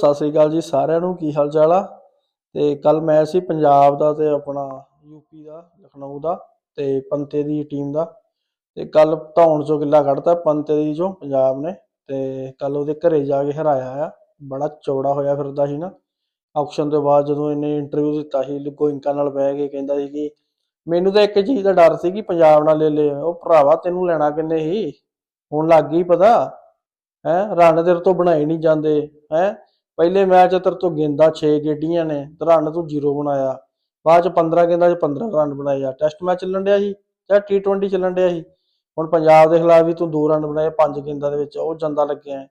ਸਤਿ ਸ੍ਰੀ ਅਕਾਲ ਜੀ ਸਾਰਿਆਂ ਨੂੰ, ਕੀ ਹਾਲ ਚਾਲ ਆ? ਤੇ ਕੱਲ ਮੈਚ ਸੀ ਪੰਜਾਬ ਦਾ ਤੇ ਆਪਣਾ ਯੂਪੀ ਦਾ, ਲਖਨਊ ਦਾ ਤੇ ਪੰਤੇ ਦੀ ਟੀਮ ਦਾ। ਤੇ ਕੱਲ ਧੌਣ ਚੋਂ ਕਿੱਲਾ ਕੱਢਤਾ ਪੰਤੇ ਦੀ ਚੋਂ ਪੰਜਾਬ ਨੇ ਤੇ ਕੱਲ ਉਹਦੇ ਘਰੇ ਜਾ ਕੇ ਹਰਾਇਆ ਆ ਬੜਾ ਚੌੜਾ ਹੋਇਆ ਫਿਰਦਾ ਸੀ ਨਾ। ਆਕਸ਼ਨ ਤੋਂ ਬਾਅਦ ਜਦੋਂ ਇਹਨੇ ਇੰਟਰਵਿਊ ਦਿੱਤਾ ਸੀ, ਗੋਇੰਕਾ ਨਾਲ ਬਹਿ ਕੇ ਕਹਿੰਦਾ ਸੀ ਕਿ ਮੈਨੂੰ ਤਾਂ ਇੱਕ ਚੀਜ਼ ਦਾ ਡਰ ਸੀ ਕਿ ਪੰਜਾਬ ਨਾਲ ਲੈ ਲੈ, ਉਹ ਭਰਾਵਾ ਤੈਨੂੰ ਲੈਣਾ ਕਿੰਨੇ ਸੀ? ਹੁਣ ਲੱਗ ਗਈ ਪਤਾ। ਹੈ ਰਨ ਤੇਰੇ ਤੋਂ ਬਣਾਏ ਨਹੀਂ ਜਾਂਦੇ। ਹੈ ਪਹਿਲੇ ਮੈਚ ਤੇਰੇ ਤੋਂ ਗੇਂਦਾਂ 6 ਗੇਡੀਆਂ ਨੇ, ਤੇ ਰਨ ਤੂੰ 0 ਬਣਾਇਆ। ਬਾਅਦ ਚ 15 ਗੇਂਦਾਂ ਚ 15 ਰਨ ਬਣਾਏ ਆ। ਟੈਸਟ ਮੈਚ ਚੱਲਣ ਡਿਆ ਸੀ, ਜਾਂ T20 ਚੱਲਣ ਡਿਆ ਸੀ। ਹੁਣ ਪੰਜਾਬ ਦੇ ਖਿਲਾਫ ਵੀ ਤੂੰ 2 ਰਨ ਬਣਾਏ 5 ਗੇਂਦਾਂ ਦੇ ਵਿੱਚ, ਉਹ ਜਾਂਦਾ ਲੱਗਿਆ।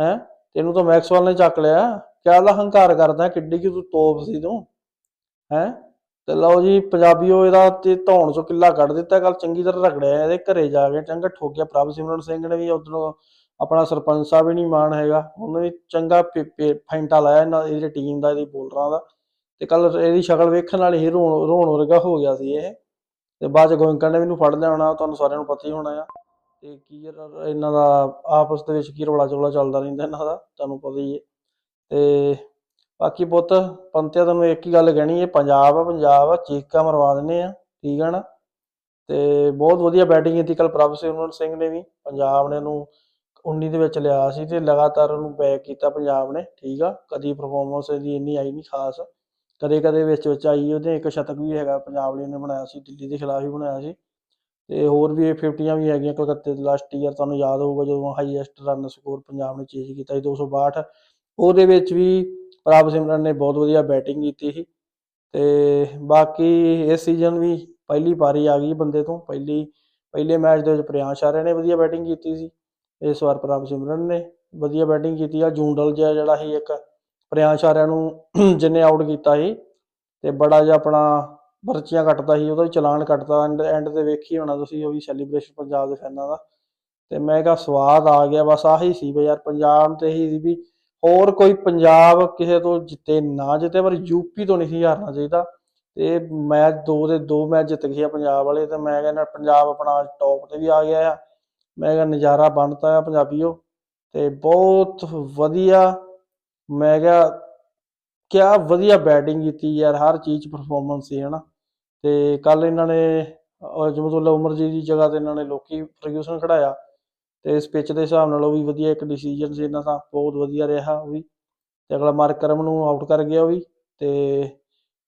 ਹੈ? ਤੈਨੂੰ ਤਾਂ ਮੈਕਸਵੈਲ ਨੇ ਚੱਕ ਲਿਆ। ਕਿਆ ਦਾ ਹੰਕਾਰ ਕਰਦਾ, ਕਿੱਡੀ ਕਿ ਤੂੰ ਤੋਪ ਸੀ ਤੂੰ। ਹੈ? ਤੇ ਲਓ ਜੀ, ਪੰਜਾਬੀਓ ਇਹਦਾ ਤੇ ਧੌਣ ਚੋਂ ਕਿੱਲਾ ਕੱਢ ਦਿੱਤਾ। ਕੱਲ ਚੰਗੀ ਤਰ੍ਹਾਂ ਰਗੜਿਆ ਇਹਦੇ ਘਰੇ ਜਾ ਕੇ। ਚੰਗਾ ਠੋਕਿਆ ਪ੍ਰਭ ਸਿਮਰਨ ਸਿੰਘ ਨੇ ਵੀ ਉਧਰੋਂ ਆਪਣਾ ਸਰਪੰਚ ਸਾਹਿਬ ਵੀ ਨਹੀਂ ਮਾਣ ਹੈਗਾ। ਉਹਨੇ ਵੀ ਚੰਗਾ ਪੇ- ਫੈਂਟਾ ਲਾਇਆ ਇਹਨਾਂ ਇਹਦੀ ਟੀਮ ਦਾ, ਇਹਦੀ ਬੋਲਰਾਂ ਦਾ। ਤੇ ਕੱਲ ਇਹਦੀ ਸ਼ਕਲ ਵੇਖਣ ਨਾਲ ਹੀ ਰੋਣ ਰੋਣ ਵਰਗਾ ਹੋ ਗਿਆ ਸੀ ਇਹ। ਤੇ ਬਾਅਦ ਚ ਗੋਇੰਕਾ ਨੇ ਵੀ ਫੜ ਲਿਆ ਹੋਣਾ ਤੁਹਾਨੂੰ ਸਾਰਿਆਂ ਨੂੰ ਪਤਾ ਹੀ ਹੋਣਾ ਆ। ਤੇ ਕੀ ਇਹਨਾਂ ਦਾ ਆਪਸ ਦੇ ਵਿੱਚ ਕੀ ਰੌਲਾ ਚੌਲਾ ਚੱਲਦਾ ਰਹਿੰਦਾ ਇਹਨਾਂ ਦਾ, ਤੁਹਾਨੂੰ ਪਤਾ ਹੀ ਹੈ। ਤੇ ਬਾਕੀ ਪੁੱਤ ਪੰਤਿਆ ਤੁਹਾਨੂੰ ਇੱਕ ਹੀ ਗੱਲ ਕਹਿਣੀ ਹੈ ਪੰਜਾਬ ਆ ਪੰਜਾਬ ਆ, ਚੀਕਾਂ ਮਰਵਾ ਦਿੰਨੇ ਆ, ਠੀਕ ਆ ਨਾ? ਤੇ ਬਹੁਤ ਵਧੀਆ ਬੈਟਿੰਗ ਕੀਤੀ ਕੱਲ ਪ੍ਰਭ ਸਿਮਰਨ ਸਿੰਘ ਨੇ ਵੀ, ਪੰਜਾਬ ਨੇ ਉਹਨੂੰ 19 ਦੇ ਵਿੱਚ ਲਿਆ ਸੀ ਤੇ ਲਗਾਤਾਰ ਉਹਨੂੰ ਬੈਕ ਕੀਤਾ ਪੰਜਾਬ ਨੇ, ਠੀਕ ਆ? ਕਦੀ ਪਰਫਾਰਮੈਂਸ ਇਹਦੀ ਇੰਨੀ ਆਈ ਨਹੀਂ ਖਾਸ। ਕਦੇ ਕਦੇ ਵਿੱਚ ਵਿੱਚ ਆਈ, ਉਹਦੇ ਇੱਕ ਸ਼ਤਕ ਵੀ ਹੈਗਾ ਪੰਜਾਬ ਲਈ ਨੇ ਬਣਾਇਆ ਸੀ, ਦਿੱਲੀ ਦੇ ਖਿਲਾਫ ਵੀ ਬਣਾਇਆ ਸੀ। ਤੇ ਹੋਰ ਵੀ ਇਹ 50 ਵੀ ਹੈਗੀਆਂ, ਕਲਕੱਤੇ ਦੇ ਲਾਸਟ ਈਅਰ ਤੁਹਾਨੂੰ ਯਾਦ ਹੋਊਗਾ ਜਦੋਂ ਹਾਈਐਸਟ ਰਨ ਸਕੋਰ ਪੰਜਾਬ ਨੇ ਚੇਜ ਕੀਤਾ ਸੀ 262 ਉਹਦੇ ਵਿੱਚ ਵੀ ਪ੍ਰਭ ਸਿਮਰਨ ਨੇ ਬਹੁਤ ਵਧੀਆ ਬੈਟਿੰਗ ਕੀਤੀ ਸੀ। ਤੇ ਬਾਕੀ ਇਸ ਸੀਜ਼ਨ ਵੀ ਪਹਿਲੀ ਪਾਰੀ ਆ ਗਈ ਬੰਦੇ ਤੋਂ, ਪਹਿਲੀ, ਪਹਿਲੇ ਮੈਚ ਦੇ ਵਿੱਚ ਪ੍ਰਿਆਂਸ਼ ਆਰਿਆ ਨੇ ਵਧੀਆ ਬੈਟਿੰਗ ਕੀਤੀ ਸੀ। ਇਸ ਵਾਰ ਪ੍ਰਭ ਸਿਮਰਨ ਨੇ ਵਧੀਆ ਬੈਟਿੰਗ ਕੀਤੀ ਆ। ਜੂੰਡਲ ਜਿਹਾ ਜਿਹੜਾ ਸੀ ਇੱਕ, ਪ੍ਰਿਆਂਸ਼ ਆਰਿਆ ਨੂੰ ਜਿਹਨੇ ਆਊਟ ਕੀਤਾ ਸੀ ਤੇ ਬੜਾ ਜਿਹਾ ਆਪਣਾ ਪਰਚੀਆਂ ਕੱਟਦਾ ਸੀ, ਉਹਦਾ ਵੀ ਚਲਾਨ ਕੱਟਦਾ। ਐਂਡ ਐਂਡ ਤੇ ਵੇਖੀ ਹੋਣਾ ਤੁਸੀਂ, ਉਹ ਵੀ ਸੈਲੀਬ੍ਰੇਸ਼ਨ ਪੰਜਾਬ ਦੇ ਫੈਨਾਂ ਦਾ। ਤੇ ਮੈਂ ਕਿਹਾ ਸਵਾਦ ਆ ਗਿਆ, ਬਸ ਆਹੀ ਸੀ ਬਈ ਯਾਰ ਪੰਜਾਬ ਤੇ ਹੀ ਸੀ ਵੀ ਹੋਰ ਕੋਈ ਪੰਜਾਬ ਕਿਸੇ ਤੋਂ ਜਿੱਤੇ ਨਾ ਜਿੱਤੇ, ਪਰ ਯੂਪੀ ਤੋਂ ਨਹੀਂ ਸੀ ਹਾਰਨਾ ਚਾਹੀਦਾ। ਤੇ ਮੈਚ ਦੋ ਦੇ ਦੋ ਮੈਚ ਜਿੱਤ ਗਏ ਆ ਪੰਜਾਬ ਵਾਲੇ, ਤੇ ਮੈਂ ਕਹਿੰਦਾ ਪੰਜਾਬ ਆਪਣਾ ਟੌਪ ਤੇ ਵੀ ਆ ਗਿਆ ਆ। ਮੈਂ ਕਿਹਾ ਨਜ਼ਾਰਾ ਬਣਤਾ ਆ ਪੰਜਾਬੀਓ, ਤੇ ਬਹੁਤ ਵਧੀਆ, ਮੈਂ ਕਿਹਾ ਕਿਆ ਵਧੀਆ ਬੈਟਿੰਗ ਕੀਤੀ ਯਾਰ, ਹਰ ਚੀਜ਼ 'ਚ ਪਰਫਾਰਮੈਂਸ ਸੀ, ਹਨਾ। ਤੇ ਕੱਲ ਇਹਨਾਂ ਨੇ, ਅਹ ਜਮਤੁੱਲਾ ਉਮਰ ਜੀ ਦੀ ਜਗ੍ਹਾ ਤੇ ਇਹਨਾਂ ਨੇ ਲੋਕੀ ਫਰਗਿਊਸਨ ਖੜਾਇਆ ਤੇ ਇਸ ਪਿੱਚ ਦੇ ਹਿਸਾਬ ਨਾਲ ਉਹ ਵੀ ਵਧੀਆ ਇੱਕ ਡਿਸੀਜਨ ਸੀ ਇਹਨਾਂ ਦਾ, ਬਹੁਤ ਵਧੀਆ ਰਿਹਾ ਉਹ ਵੀ। ਤੇ ਅਗਲਾ ਮਾਰਕ ਕਰਮ ਨੂੰ ਆਊਟ ਕਰ ਗਿਆ ਉਹ ਵੀ, ਤੇ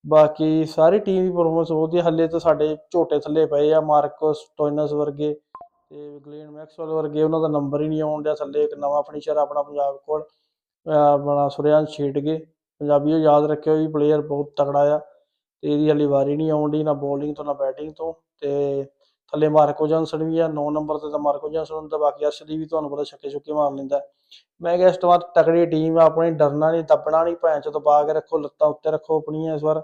ਬਾਕੀ ਸਾਰੀ ਟੀਮ ਦੀ ਪਰਫਾਰਮੈਂਸ ਵਧੀਆ, ਹੱਲੇ ਤਾਂ ਸਾਡੇ ਝੋਟੇ ਥੱਲੇ ਪਏ ਆ, ਮਾਰਕਸ ਟੋਇਨਸ ਵਰਗੇ ਤੇ ਗਲੇਨ ਮੈਕਸਵੈਲ ਵਰਗੇ ਉਹਨਾਂ ਦਾ ਨੰਬਰ ਹੀ ਨਹੀਂ ਆਉਣ ਡਿਆ ਥੱਲੇ, ਇੱਕ ਨਵਾਂ ਫਿਨਿਸ਼ਰ ਆਪਣਾ ਪੰਜਾਬ ਕੋਲ, ਅਹ ਆਪਣਾ ਸੁਰਿਆੰਸ਼ ਛੇਟਗੇ ਪੰਜਾਬੀਓ ਯਾਦ ਰੱਖਿਓ ਵੀ ਪਲੇਅਰ ਬਹੁਤ ਤਕੜਾ ਆ ਤੇ ਇਹਦੀ ਹਲੇ ਵਾਰੀ ਨਹੀਂ ਆਉਣ ਡਈ, ਨਾ ਬੋਲਿੰਗ ਤੋਂ, ਨਾ ਬੈਟਿੰਗ ਤੋਂ ਤੇ ਥੱਲੇ ਮਾਰਕੋ ਜੌਨਸਨ ਵੀ ਆ 9 ਨੰਬਰ ਤੇ ਤਾਂ ਮਾਰਕੋ ਜੌਨਸਨ ਦਾ ਬਾਕੀ ਅਰਸ਼ਦੀਪ ਵੀ ਤੁਹਾਨੂੰ ਪਤਾ ਛੱਕੇ ਛੁੱਕੇ ਮਾਰ ਲੈਂਦਾ। ਮੈਂ ਕਿਹਾ ਇਸ ਤੋਂ ਬਾਅਦ ਤਕੜੀ ਟੀਮ ਆ, ਆਪਣੀ ਡਰਨਾ ਨਹੀਂ, ਦੱਬਣਾ ਨਹੀਂ, ਭੈਣ ਚ ਦਬਾ ਕੇ ਰੱਖੋ, ਲੱਤਾਂ ਉੱਤੇ ਰੱਖੋ ਆਪਣੀਆਂ ਇਸ ਵਾਰ।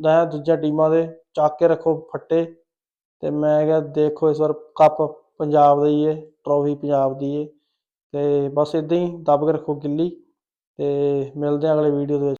ਦਾ ਦੂਜੀਆਂ ਟੀਮਾਂ ਦੇ, ਚੱਕ ਕੇ ਰੱਖੋ ਫੱਟੇ ਤੇ ਮੈਂ ਕਿਹਾ ਦੇਖੋ ਇਸ ਵਾਰ ਕੱਪ। ਪੰਜਾਬ ਦਾ ਹੀ ਏ, ਟਰੋਫੀ ਪੰਜਾਬ ਦੀ ਏ। ਅਤੇ ਬਸ ਇੱਦਾਂ ਹੀ ਦੱਬ ਕੇ ਰੱਖੋ ਗਿੱਲੀ ਅਤੇ ਮਿਲਦੇ ਹਾਂ ਅਗਲੇ ਵੀਡੀਓ ਦੇ ਵਿੱਚ।